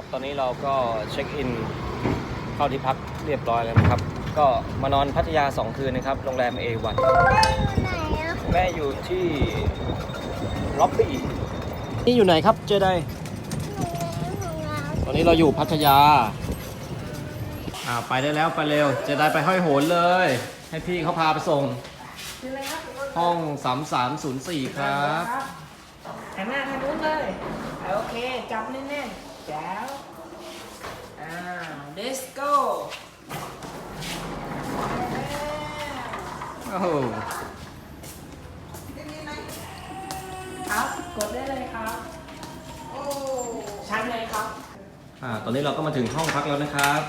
ครับตอนนี้เราก็เช็คอินเข้าที่พักเรียบร้อยแล้วนะครับ ก็มานอนพัทยา 2 คืนนะครับ โรงแรม A1 ไหนอะแม่อยู่ที่ล็อบบี้นี่อยู่ไหนครับเจไดของเราตอนนี้เราอยู่พัทยาอ่าไปได้แล้วไปเร็วเจไดไปห้อยโหนเลย ให้พี่เขาพาไปส่ง ห้อง 3304 ครับ หันหน้าทางนู้นเลย โอเค จับแน่นๆ แจ๋วอ่า let's go โอ้โหครับกดได้เลยครับโอ้ชั้นเลยครับอ่าตอนนี้เราก็มาถึงห้องพักแล้วนะครับ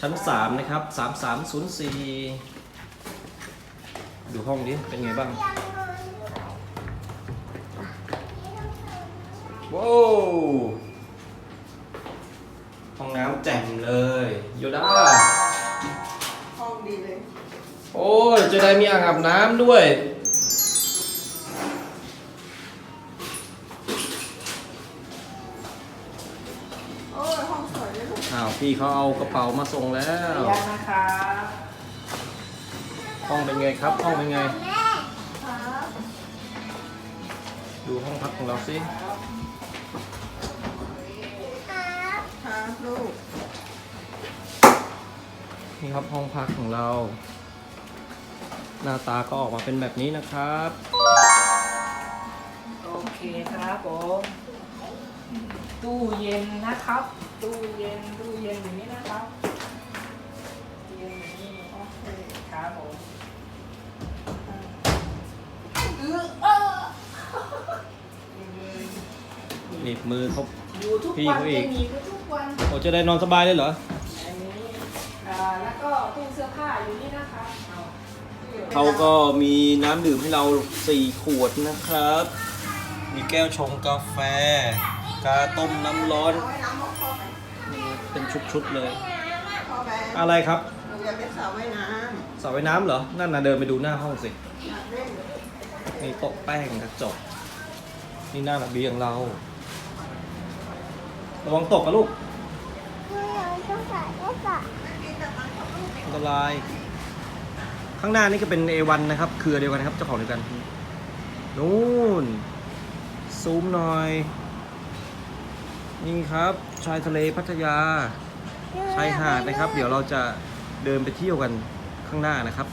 ชั้น 3 นะครับ 3304 ดูห้องนี้เป็นไงบ้างว้าว ห้องน้ำแจ่มเลยโยด้าห้องดีเลยโอ้ยจะได้มีอ่างอาบน้ำด้วย โอ้ยห้องสวยเลยลูกอ้าวพี่เขาเอากระเป๋ามาส่งแล้ว ยังนะครับห้องเป็นไงครับ ห้องเป็นไงแม่ครับดูห้องพักของเราสิครับ ครับ ลูก นี่ครับห้องพักของเรา หน้าตาก็ออกมาเป็นแบบนี้นะครับ โอเคครับผมตู้เย็นนะครับ ตู้เย็นตู้เย็นอย่างนี้นะครับตู้เย็นอย่างนี้โอเคครับผมเออเออหนีบมือเขา อยู่ทุกพี่วันเขาอีกจะมีทุก วันโอ้จะได้นอนสบายเลยเหรอ อันนี้อ่าแล้วก็ตู้เสื้อผ้าอยู่นี่นะคะเอาเขาก็มีน้ำดื่มให้เรา 4 ขวดนะครับ มีแก้วชงกาแฟ กาต้มน้ำร้อนเป็นชุดๆเลย พ่อแบงค์อะไรครับหนูอยากเป็นสาวว่ายน้สระว่ายน้ำเหรอ นั่นนะเดินไปดูหน้าห้องสิำอยากเล่นมีโต๊ะแป้งกระจกนี่หน้าระเบียงเรา ระวังตกกันลูกเมื่อเราต้องใส่ได้สะอันตราย ข้างหน้านี่ก็เป็น A1 นะครับ เครือเดียวกันนะครับ เจ้าของเดียวกัน นู่น ซูมหน่อย นี่ครับ ชายทะเลพัทยา ชายหาดนะครับ เดี๋ยวเราจะเดินไปเที่ยวกันข้างหน้านะครับ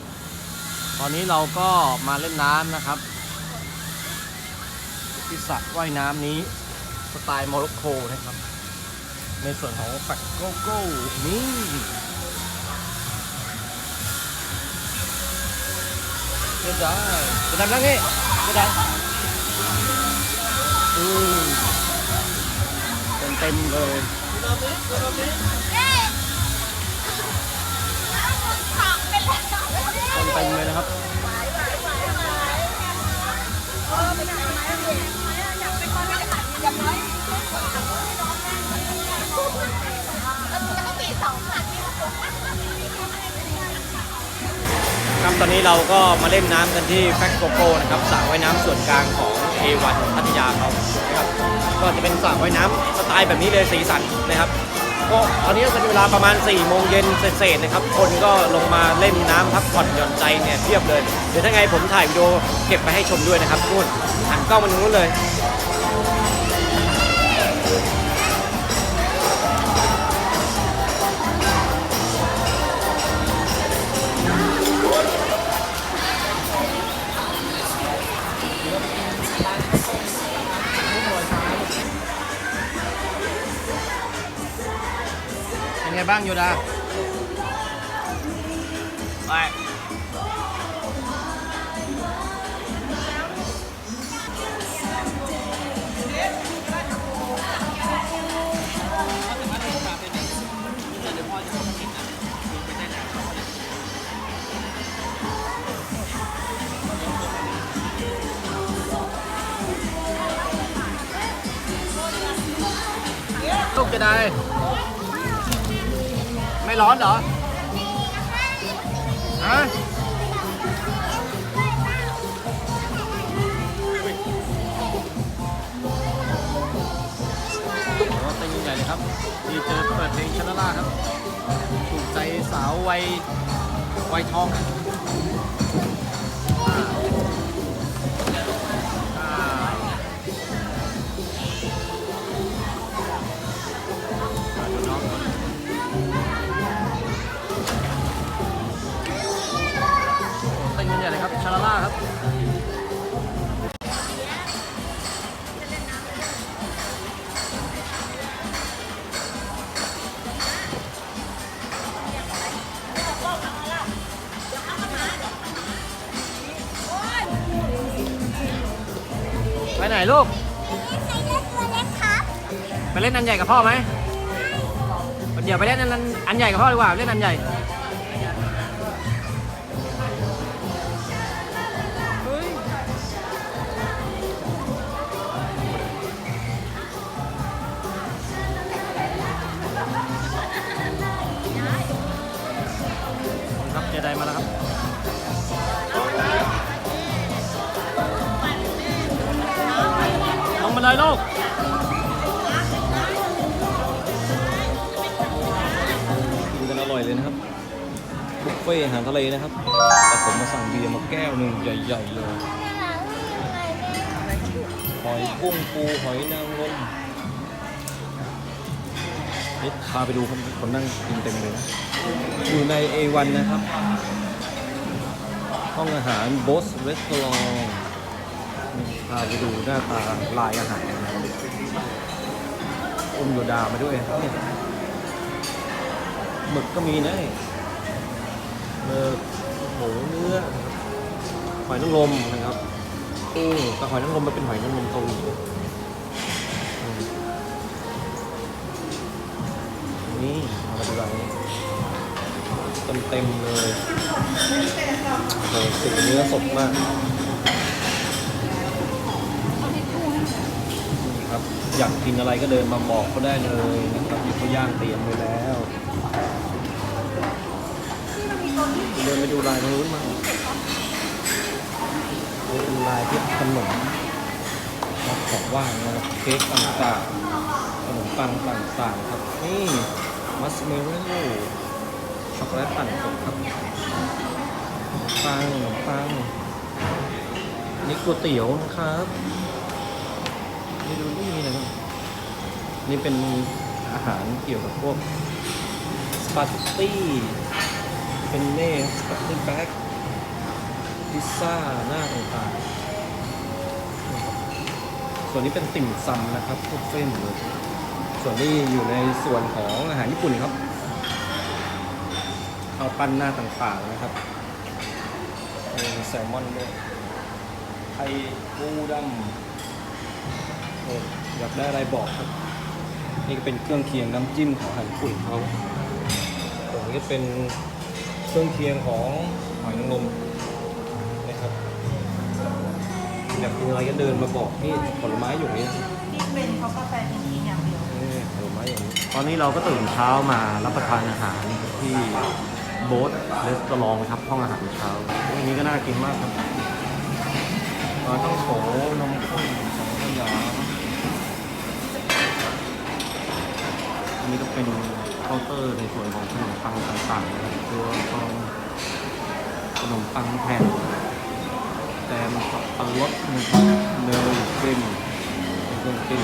ตอนนี้เราก็มาเล่นน้ำนะครับที่สระว่ายน้ำนี้ สไตล์โมร็อกโกนะครับ ในส่วนของฝักโกโก้นี่เรียบร้อยจะดำแล้วนี่จะดำอืมเต็มเต็มเลย ครันนี้เราก็มาเล่นน้ำกันที่แฟกโกโก้นะครับสระว่ายน้ำส่วนกลางของ A1 พัทยาเขานะครับก็จะเป็นสระว่ายน้ำสไตล์แบบนี้เลยสีสันนะครับก็ตอนนี้ก็เป็นเวลาประมาณ4โมงเย็นเศษๆนะครับ คนก็ลงมาเล่นน้ำพักผ่อนหย่อนใจเนี่ยเทียบเลย เดี๋ยวถ้าไงผมถ่ายวิดีโอเก็บไปให้ชมด้วยนะครับนู่นหันกล้องมาตรงนู้นเลย บ้างโยดาไปลูกจะได้ ไม่ร้อนเหรอฮะเต้นใหญ่เลยครับดีเจอเปิดเพลงชาลล่าครับ ถูกใจสาววัยวัยทอง นลูกใครเล่นตัวเล็กครับไปเล่นอันใหญ่กับพ่อไหมเดี๋ยวไปเล่นอันอันใหญ่กับพ่อดีกว่าเล่นอันใหญ่ ฟ่อาหารทะเลนะครับ แต่ผมมาสั่งเบียร์มาแก้วหนึ่งใหญ่ๆเลยหอยกุ้งปูหอยนางรมนี่พาไปดูคนคนนั่งกินเต็มเลยนะ อยู่ใน A1 นะครับ ห้องอาหาร Boss Restaurant พาไปดูหน้าตาลายอาหารนะครับอมโยดามาด้วยเนี่ยหมึกก็มีนะ หมึกหมูเนื้อนะครับหอยนางรมนะครับกุ้งแต่หอยนางรมมันเป็นหอยนางรมเกาหลีอืมนี่มาดูร้านนี้เต็มๆเลยโอ้โหสีเนื้อสดมากครับ อยากกินอะไรก็เดินมาบอกเขาได้เลยนะครับมีเขาย่างเตรียมไว้แล้ว เดินไปดูลายตรงนู้นมาดูลายที่ขนมบของว่างนะครับเค้กต่างๆขนมปังต่างๆครับ นี่มัสเมลโล่ช็อกโกแลตปั่นสดครับปังขนมปังนี่ก๋วยเตี๋ยวนะครับนี่ดูนี่มีอะไรบ้างนี่เป็นอาหารเกี่ยวกับพวกสปาเกตตี้ เป็นเน่สปาเกตตี้แบ็กพิซซ่าหน้าต่างๆ ส่วนนี้เป็นติ่มซำนะครับพวกเส้นเลยส่วนนี้อยู่ในส่วนของอาหารญี่ปุ่นครับข้าวปั้นหน้าต่างๆนะครับมีแซลมอนด้วยไข่ปูดำอยากได้อะไรบอกครับ นี่ก็เป็นเครื่องเคียงน้ำจิ้มของอาหารญี่ปุ่นเขาตรงนี้ก็เป็น เครื่องเคียงของหอยนางรมนะครับอยากกินอะไรก็เดินมาบอกนี่ผลไม้อยู่นี่นี่เป็นเพราะกาแฟจริงๆอย่างเดียวนี่ผลไม้อย่างนี้ตอนนี้เราก็ตื่นเช้ามารับประทานอาหารที่โบ๊ทเรสตอรองครับห้องอาหารเช้าอันนี้ก็น่ากินมากครับมาต้องโถนมข้นสองขยาอันนี้ก็เป็น เคาน์เตอร์ในส่วนของขนมปังต่างๆตัวของขนมปังแผ่นแซมสับปะรดนะครับเนยกลิ่นเครื่องกลิ่น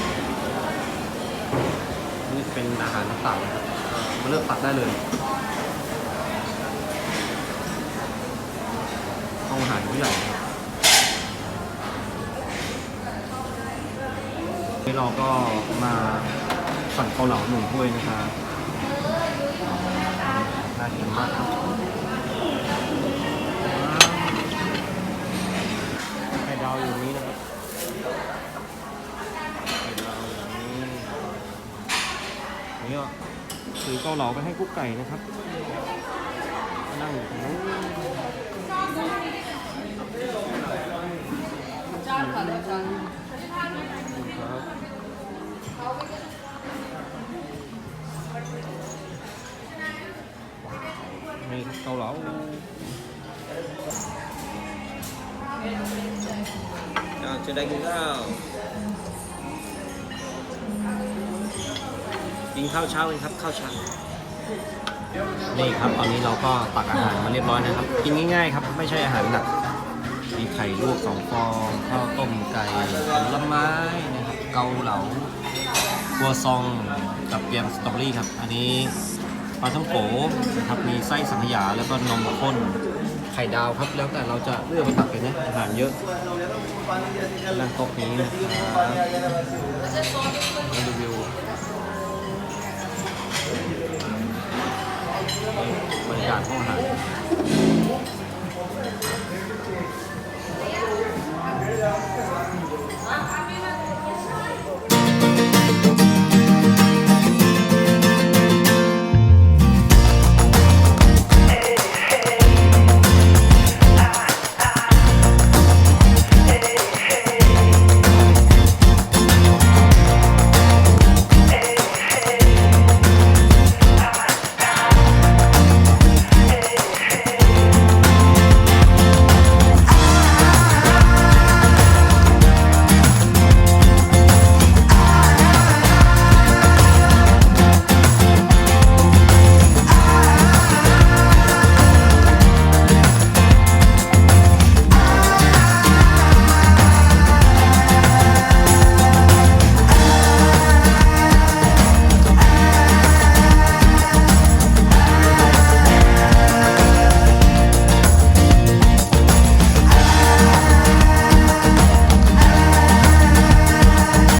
นี่เป็นอาหารต่างๆนะครับก็มาเลือกตัดได้เลยห้องอาหารผู้ใหญ่นะครับนี่เราก็มาสั่งเกาเหลาหนึ่งถ้วยนะครับากินมากครับไข่ดาวอยู่นี้นะครับไข่ดาวอย่างนี้นี่ก็ซื้อเกาเหลาไปให้กุ๊กไก่นะครับ นั่งอยู่ตรงนู้นครับ นี่ครับเกาเหลาจะได้กินข้าวกินข้าวเช้ากันครับข้าวเช้านี่ครับตอนนี้เราก็ตักอาหารมาเรียบร้อยนะครับ กินง่ายๆครับ ไม่ใช่อาหารหนักมีไข่ลวกสองฟองข้าวต้มไก่ผลไม้นะครับเกาเหลากัวซองกับแยมสตรอเบอรี่ครับ อันนี้ ปลาท่องโกนะครับมีไส้สังขยาแล้วก็นมข้นไข่ดาวครับ แล้วแต่เราจะเลือกมาตักเลยนะอาหารเยอะนั่งโต๊ะนี้นะครับมารีวิวบรรยากาศห้องอาหาร